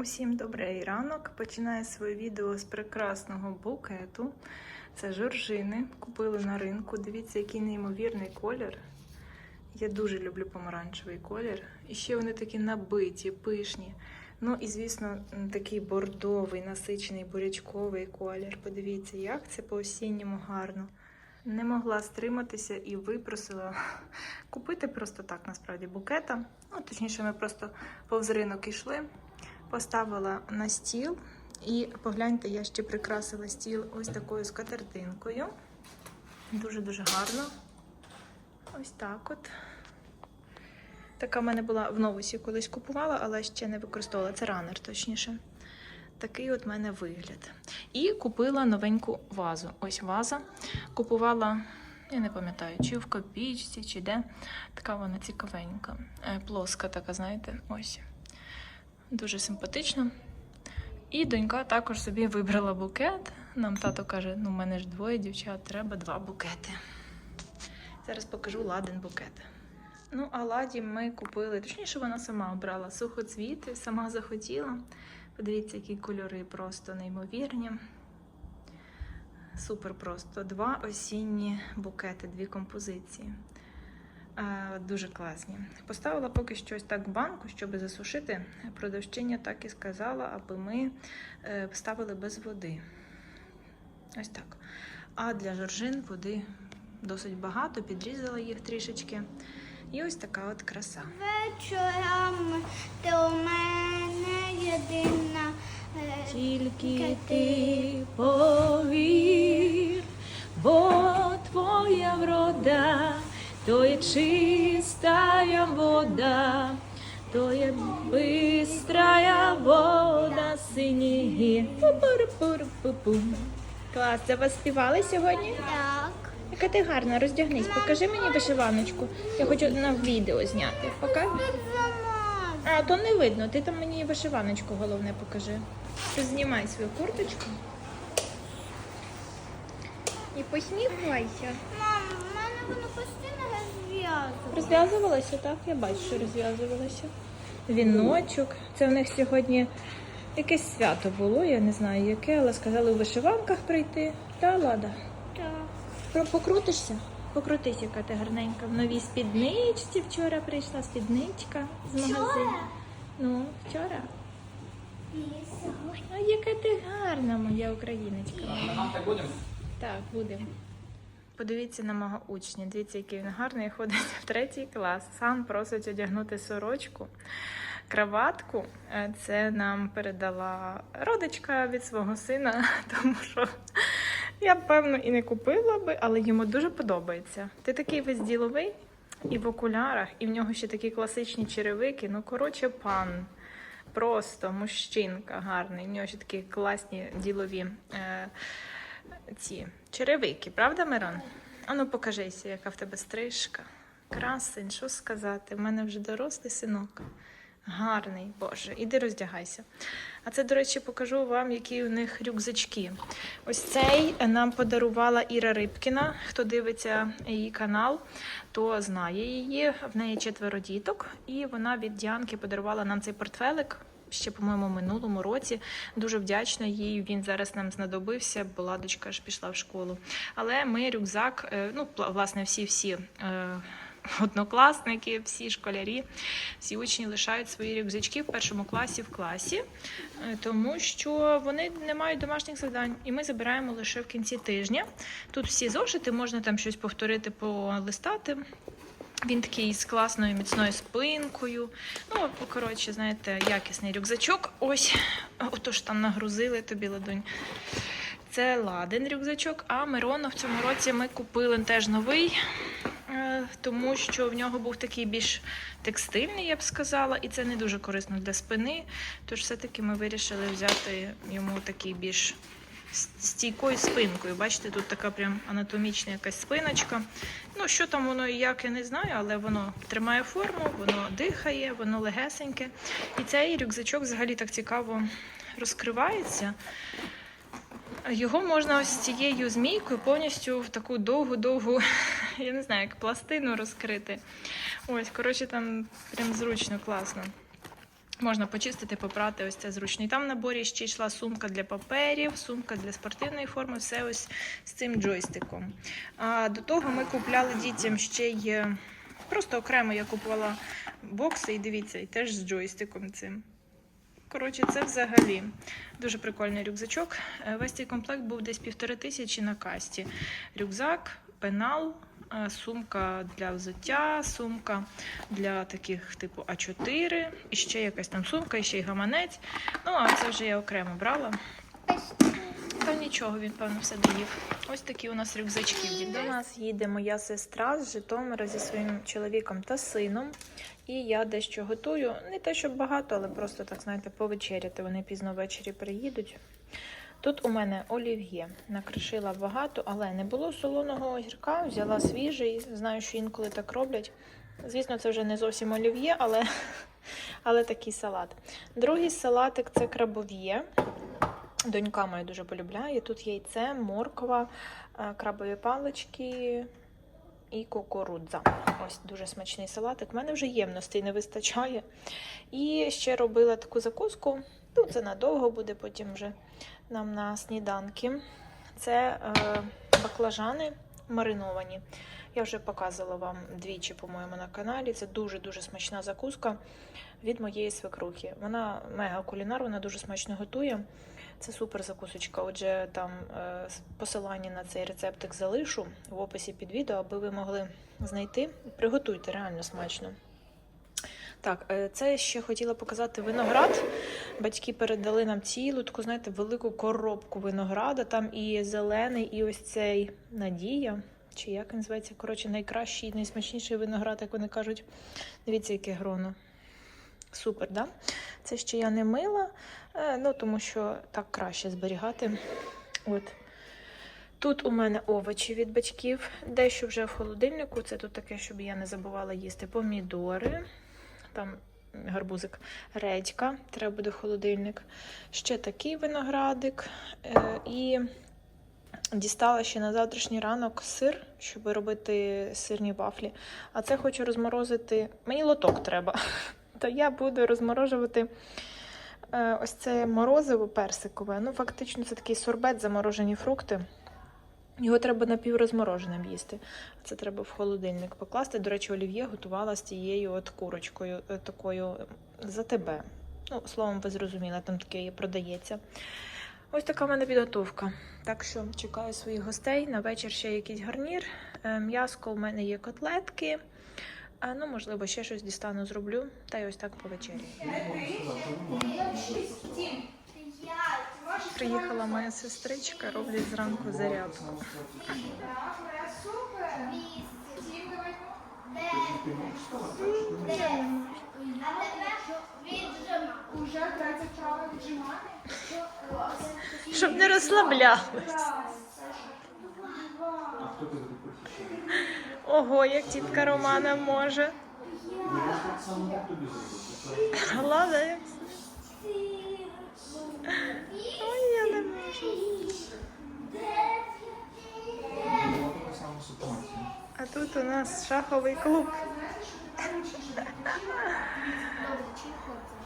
Усім добрий ранок. Починаю своє відео з прекрасного букету. Це жоржини. Купили на ринку. Дивіться, який неймовірний колір. Я дуже люблю помаранчевий колір. І ще вони такі набиті, пишні. Ну і, звісно, такий бордовий, насичений бурячковий колір. Подивіться, як це по-осінньому гарно. Не могла стриматися і випросила купити просто так, насправді, букета. Ну, точніше, ми просто повз ринок йшли поставила на стіл. І погляньте, я ще прикрасила стіл ось такою скатертинкою. Дуже-дуже гарно. Ось так от. Така в мене була в новусі колись купувала, але ще не використовувала. Це ранер, точніше. Такий от в мене вигляд. І купила новеньку вазу. Ось ваза. Купувала, я не пам'ятаю, чи в копійці, чи де. Така вона цікавенька. Е, Плоска така, знаєте, ось. Дуже симпатично. І донька також собі вибрала букет. Нам тато каже: ну, в мене ж двоє дівчат, треба два букети. Зараз покажу ладен букет. Ну, а ладі ми купили, точніше, вона сама обрала сухоцвіти, сама захотіла. Подивіться, які кольори просто неймовірні. Супер просто. Два осінні букети, дві композиції. Дуже класні. Поставила поки що ось так в банку, щоб засушити. Продавчиня так і сказала, аби ми е, ставили без води. Ось так. А для жоржин води досить багато, підрізала їх трішечки. І ось така от краса. Вечорами ти у мене єдина. е, Тільки ти повір, бо твоя врода, то є чистая вода, то є бистрая вода сині. Клас, це вас співали сьогодні? Так. Яка ти гарна, роздягнись, покажи мені вишиваночку. Я хочу на відео зняти. Покажи. А, то не видно. Ти там мені вишиваночку головне покажи. Ти знімай свою курточку. І посміхайся. Мам, в мене воно постійно. Розв'язувалася, так? Я бачу, що розв'язувалася. Віночок. Це в них сьогодні якесь свято було, я не знаю яке, але сказали у вишиванках прийти. Та лада. Так. Покрутишся? Покрутись, яка ти гарненька. В новій спідничці вчора прийшла спідничка з магазину. Вчора? Ну, вчора. Ой, а яка ти гарна, моя україночка. Так будемо? Подивіться на мого учня. Дивіться, який він гарний ходить в третій клас. Сам просить одягнути сорочку, краватку. Е, Це нам передала родичка від свого сина, тому що я певно і не купила би, але йому дуже подобається. Ти такий весь діловий і в окулярах, і в нього ще такі класичні черевики. Ну, коротше, пан. Просто мужчинка гарний. В нього ще такі класні ділові е, ці черевики, правда, Мирон? Ану, покажися, яка в тебе стрижка. Красень, що сказати? У мене вже дорослий синок. Гарний, Боже, іди роздягайся. А це, до речі, покажу вам, які у них рюкзачки. Ось цей нам подарувала Іра Рибкіна. Хто дивиться її канал, то знає її. В неї четверо діток, і вона від Діанки подарувала нам цей портфелик. Ще, по-моєму, минулому році дуже вдячна їй. Він зараз нам знадобився, бо ладочка ж пішла в школу. Але ми рюкзак, е, ну власне, всі всі е, однокласники, всі школярі, всі учні лишають свої рюкзачки в першому класі в класі, е, тому що вони не мають домашніх завдань, і ми забираємо лише в кінці тижня. Тут всі зошити, можна там щось повторити, полистати. Він такий з класною міцною спинкою. Ну, коротше, знаєте, якісний рюкзачок. Ось, отож там нагрузили тобі ладонь. Це ладен рюкзачок, а Мирона в цьому році ми купили теж новий, е, тому що в нього був такий більш текстильний, я б сказала, і це не дуже корисно для спини. Тож все-таки ми вирішили взяти йому такий більш стійкою спинкою. Бачите, тут така прям анатомічна якась спиночка. Ну, що там воно і як, я не знаю, але воно тримає форму, воно дихає, воно легесеньке. І цей рюкзачок взагалі так цікаво розкривається. Його можна ось цією змійкою повністю в таку довгу-довгу, я не знаю, як пластину розкрити. Ось, коротше, там прям зручно, класно. Можна почистити, попрати ось це зручно. І там в наборі ще йшла сумка для паперів, сумка для спортивної форми, все ось з цим джойстиком. А до того ми купляли дітям ще й е, просто окремо я купувала бокси, і дивіться, і теж з джойстиком цим. Коротше, це взагалі дуже прикольний рюкзачок. Е, Весь цей комплект був десь півтори тисячі на касті. Рюкзак, пенал, е, сумка для взуття, сумка для таких типу А4, і ще якась там сумка, і ще й гаманець. Ну, а це вже я окремо брала. Та нічого, він, певно, все доїв. Ось такі у нас рюкзачки. До нас їде моя сестра з Житомира зі своїм чоловіком та сином. І я дещо готую. Не те, щоб багато, але просто так, знаєте, повечеряти. Вони пізно ввечері приїдуть. Тут у мене олів'є. Накришила багато, але не було солоного огірка, взяла свіжий. Знаю, що інколи так роблять. Звісно, це вже не зовсім олів'є, але, але такий салат. Другий салатик це крабов'є. Донька моя дуже полюбляє. Тут яйце, морква, е, крабові палички і кукурудза. Ось дуже смачний салатик. У мене вже ємностей не вистачає. І ще робила таку закуску. Ну, це надовго буде потім вже нам на сніданки. Це е, баклажани мариновані. Я вже показувала вам двічі, по-моєму, на каналі. Це дуже-дуже смачна закуска від моєї свекрухи. Вона мега кулінар, вона дуже смачно готує. Це супер закусочка. Отже, там е, посилання на цей рецептик залишу в описі під відео, аби ви могли знайти. Приготуйте реально смачно. Так, е, це ще хотіла показати виноград. Батьки передали нам цілу таку, знаєте, велику коробку винограда. Там і зелений, і ось цей Надія. Чи як він називається? Коротше, найкращий, найсмачніший виноград, як вони кажуть. Дивіться, яке гроно. Супер, да? Це ще я не мила, е, ну тому що так краще зберігати. От. Тут у мене овочі від батьків, дещо вже в холодильнику. Це тут таке, щоб я не забувала їсти. Помідори, там гарбузик, редька, треба буде холодильник. Ще такий виноградик. Е, і дістала ще на завтрашній ранок сир, щоб робити сирні вафлі. А це хочу розморозити. Мені лоток треба. То я буду розморожувати е, ось це морозиво персикове. Ну, фактично, це такий сорбет, заморожені фрукти. Його треба напіврозмороженим їсти. Це треба в холодильник покласти. До речі, олів'є готувала з тією от курочкою, е, такою за тебе. Ну, словом, ви зрозуміли, там таке є, продається. Ось така в мене підготовка. Так що чекаю своїх гостей. На вечір ще якийсь гарнір. Е, М'яско у мене є котлетки. А, ну, можливо, ще щось дістану, зроблю. Та й ось так по вечері. Приїхала моя сестричка, роблять зранку зарядку. Уже 30 вправо віджимати. Щоб не розслаблялась. Ого, як тітка Романа може. Молодець. Ой, я не можу. А тут у нас шаховий клуб.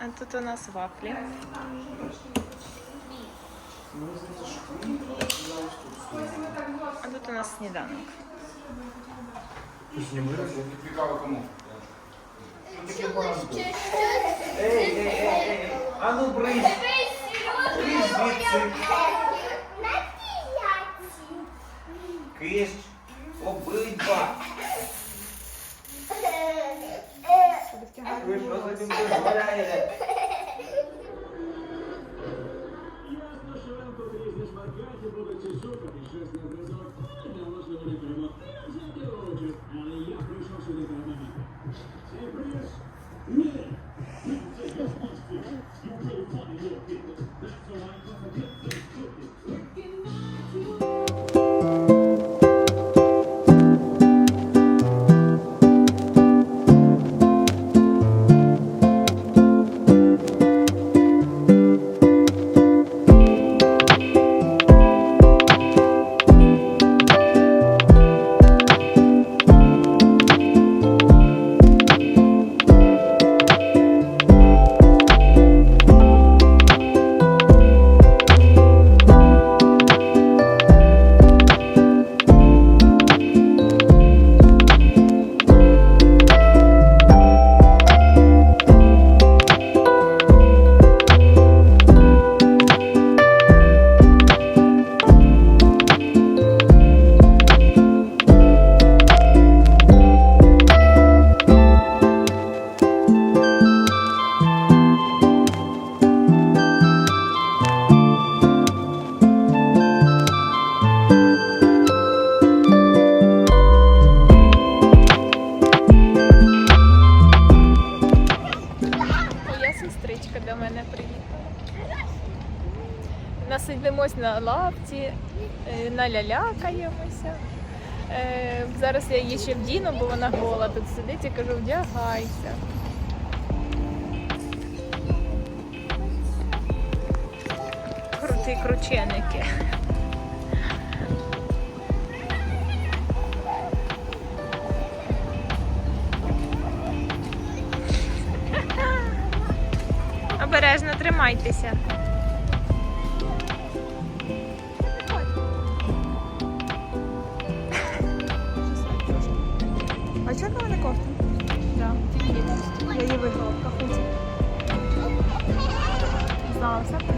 А тут у нас вафлі. А тут у нас сніданок. Цікаво кому? Ей, ей, ей, ей. А ну бризь! Бризь звідси! Киш! Обидва! Ви що собі дозволяєте? Мене приїхала. Насидимось на лавці, е, налялякаємося. Е, Зараз я її ще вдіну, бо вона гола тут сидить і кажу, вдягайся. Крути крученики. Тримайтеся. А чого вона кофта? Да, Я її виграла в кахуті. Знала, все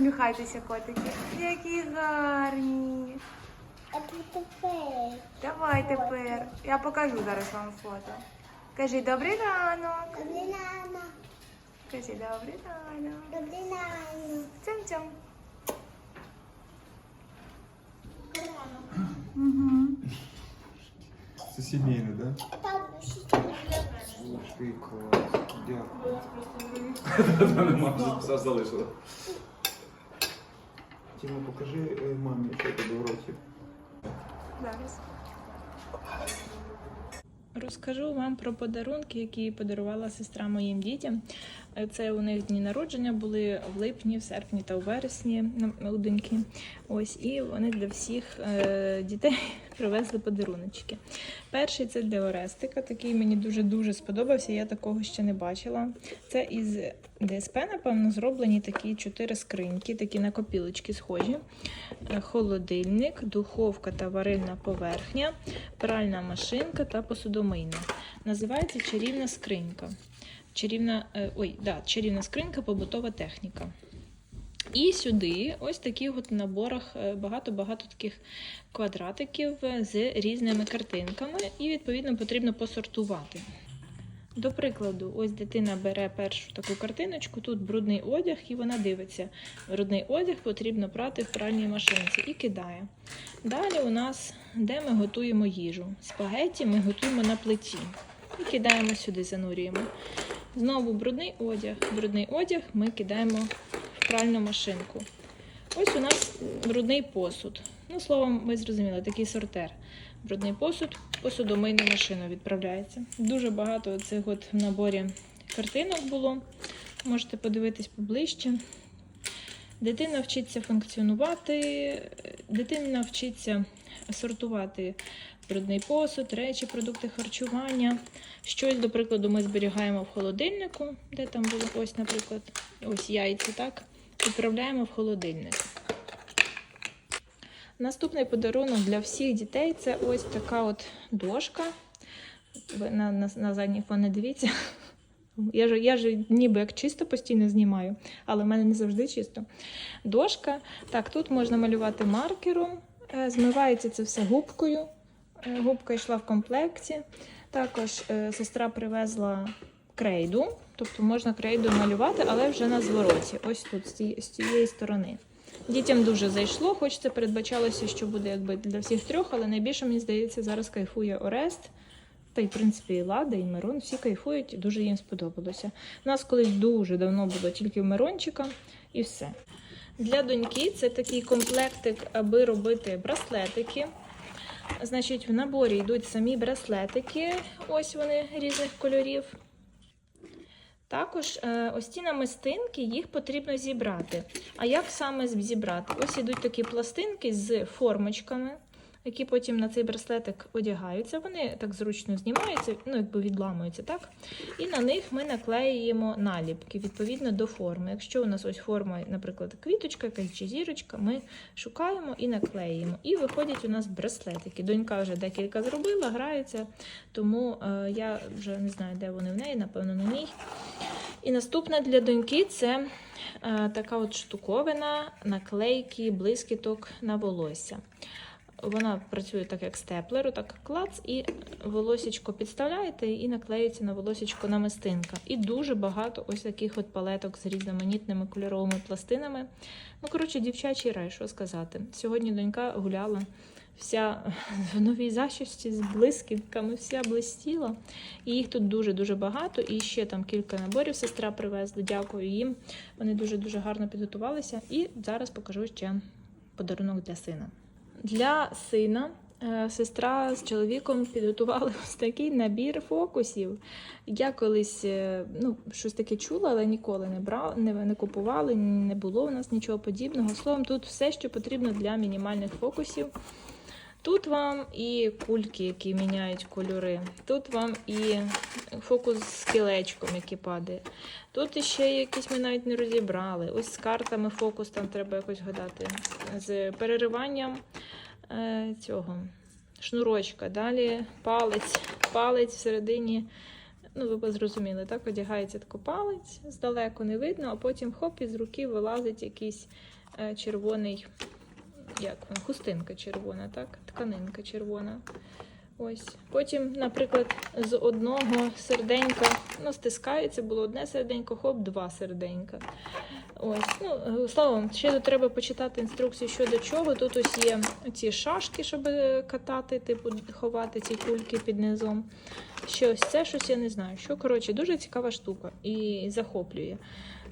посміхайтеся, котики. Які гарні. Давай тепер. Я покажу зараз вам фото. Кажи добрий ранок. Кажи добрий ранок. Цьом-цьом. Це сімейне, да? Ух ти, клас. Дякую. Все залишила. Тіма, покажи е, мамі, що тебе в роті. Зараз. Розкажу вам про подарунки, які подарувала сестра моїм дітям. Е, Це у них дні народження були в липні, в серпні та у вересні у доньки. Ось і вони для всіх е, дітей привезли подаруночки. Перший це для Орестика. Такий мені дуже дуже сподобався. Я такого ще не бачила. Це із ДСП, напевно, зроблені такі чотири скриньки, такі на копілочки схожі. Е, Холодильник, духовка та варильна поверхня, пральна машинка та посудомийна. Називається чарівна скринька. Чарівна, е, ой, да, чарівна скринька, побутова техніка. І сюди ось таких от наборах е, багато-багато таких квадратиків з різними картинками, і відповідно потрібно посортувати. До прикладу, ось дитина бере першу таку картиночку, тут брудний одяг, і вона дивиться. Брудний одяг потрібно прати в пральній машинці і кидає. Далі у нас, де ми готуємо їжу. Спагетті ми готуємо на плиті. І кидаємо сюди, занурюємо. Знову брудний одяг. Брудний одяг ми кидаємо пральну машинку. Ось у нас брудний посуд. Ну, словом, ви зрозуміли, такий сортер. Брудний посуд, посудомийну машину відправляється. Дуже багато цих от в наборі картинок було. Можете подивитись поближче. Дитина вчиться функціонувати, дитина вчиться сортувати брудний посуд, речі, продукти харчування. Щось, до прикладу, ми зберігаємо в холодильнику, де там було ось, наприклад, ось яйця, так? Відправляємо в холодильник. Наступний подарунок для всіх дітей це ось така от дошка. Ви на, на, на задній фон дивіться. Я ж, я ж ніби як чисто постійно знімаю, але в мене не завжди чисто. Дошка. Так, тут можна малювати маркером, е, змивається це все губкою. Е, Губка йшла в комплекті. Також е, сестра привезла крейду, тобто можна крейду малювати, але вже на звороті. Ось тут, з цієї, сторони. Дітям дуже зайшло, хоч це передбачалося, що буде якби для всіх трьох, але найбільше, мені здається, зараз кайфує Орест. Та й, в принципі, і Лада, і Мирон, всі кайфують, дуже їм сподобалося. У нас колись дуже давно було тільки Мирончика, і все. Для доньки це такий комплектик, аби робити браслетики. Значить, в наборі йдуть самі браслетики, ось вони різних кольорів. Також е, ось ці намистинки, їх потрібно зібрати. А як саме зібрати? Ось ідуть такі пластинки з формочками, які потім на цей браслетик одягаються. Вони так зручно знімаються, ну якби відламуються, так? І на них ми наклеюємо наліпки відповідно до форми. Якщо у нас ось форма, наприклад, квіточка якась чи зірочка, ми шукаємо і наклеїмо. І виходять у нас браслетики. Донька вже декілька зробила, граються, тому е, я вже не знаю, де вони в неї, напевно, на ній. І наступне для доньки це е, така от штуковина, наклейки, блискіток на волосся. Вона працює так, як степлер, так клац, і волосічко підставляєте і наклеюється на волосічко намистинка. І дуже багато ось таких от палеток з різноманітними кольоровими пластинами. Ну, коротше, дівчачий рай, що сказати. Сьогодні донька гуляла вся в новій зачісті з блискітками, вся блистіла. І їх тут дуже-дуже багато. І ще там кілька наборів сестра привезла. Дякую їм. Вони дуже-дуже гарно підготувалися. І зараз покажу ще подарунок для сина. Для сина е, сестра з чоловіком підготували ось такий набір фокусів. Я колись е, ну, щось таке чула, але ніколи не брала, не, не купували, не було у нас нічого подібного. Словом, тут все, що потрібно для мінімальних фокусів. Тут вам і кульки, які міняють кольори. Тут вам і фокус з кілечком, який падає. Тут іще якісь ми навіть не розібрали. Ось з картами фокус там треба якось гадати. З перериванням цього шнурочка. Далі палець. Палець всередині. Ну, ви б зрозуміли, так? Одягається тако палець, здалеку не видно, а потім хоп, із руки вилазить якийсь е, червоний як він, хустинка червона, так? Тканинка червона. Ось. Потім, наприклад, з одного серденька, ну, стискається, було одне серденько, хоп, два серденька. Ось. Ну, словом, ще треба почитати інструкцію щодо чого. Тут ось є ці шашки, щоб катати, типу, ховати ці кульки під низом. Ще ось це щось я не знаю. Що, коротше, дуже цікава штука і захоплює.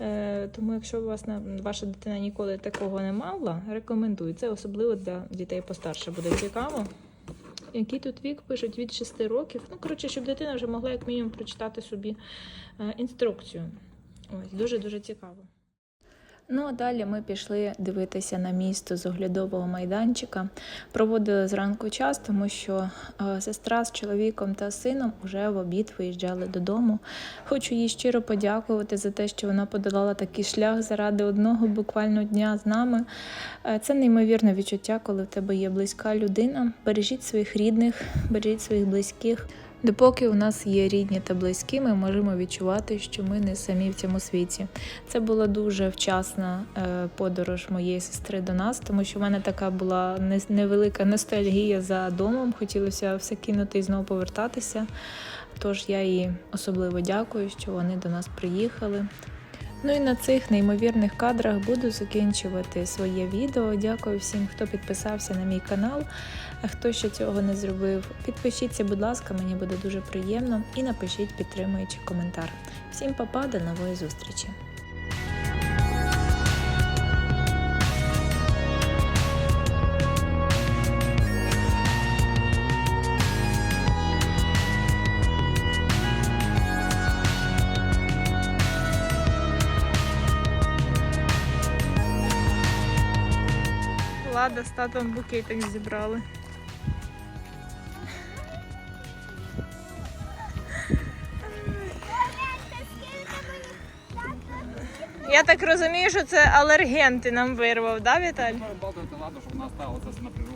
Е, тому, якщо вас ваша дитина ніколи такого не мала, рекомендую. Це особливо для дітей постарше буде цікаво. Який тут вік пишуть від 6 років. Ну, коротше, щоб дитина вже могла як мінімум прочитати собі е, інструкцію. Ось, дуже-дуже цікаво. Ну а далі ми пішли дивитися на місто з оглядового майданчика. Проводили зранку час, тому що е, сестра з чоловіком та сином вже в обід виїжджали додому. Хочу їй щиро подякувати за те, що вона подолала такий шлях заради одного буквально дня з нами. Е, Це неймовірне відчуття, коли в тебе є близька людина. Бережіть своїх рідних, бережіть своїх близьких. Допоки у нас є рідні та близькі, ми можемо відчувати, що ми не самі в цьому світі. Це була дуже вчасна е, подорож моєї сестри до нас, тому що в мене така була невелика ностальгія за домом. Хотілося все кинути і знову повертатися. Тож я їй особливо дякую, що вони до нас приїхали. Ну і на цих неймовірних кадрах буду закінчувати своє відео. Дякую всім, хто підписався на мій канал. А хто ще цього не зробив, підпишіться, будь ласка, мені буде дуже приємно. І напишіть підтримуючий коментар. Всім па-па, до нової зустрічі! Лада з татом букетик зібрали. Я так розумію, що це алерген ти нам вирвав, да, Віталь? Балдувати ладно, щоб вона сталося на природі.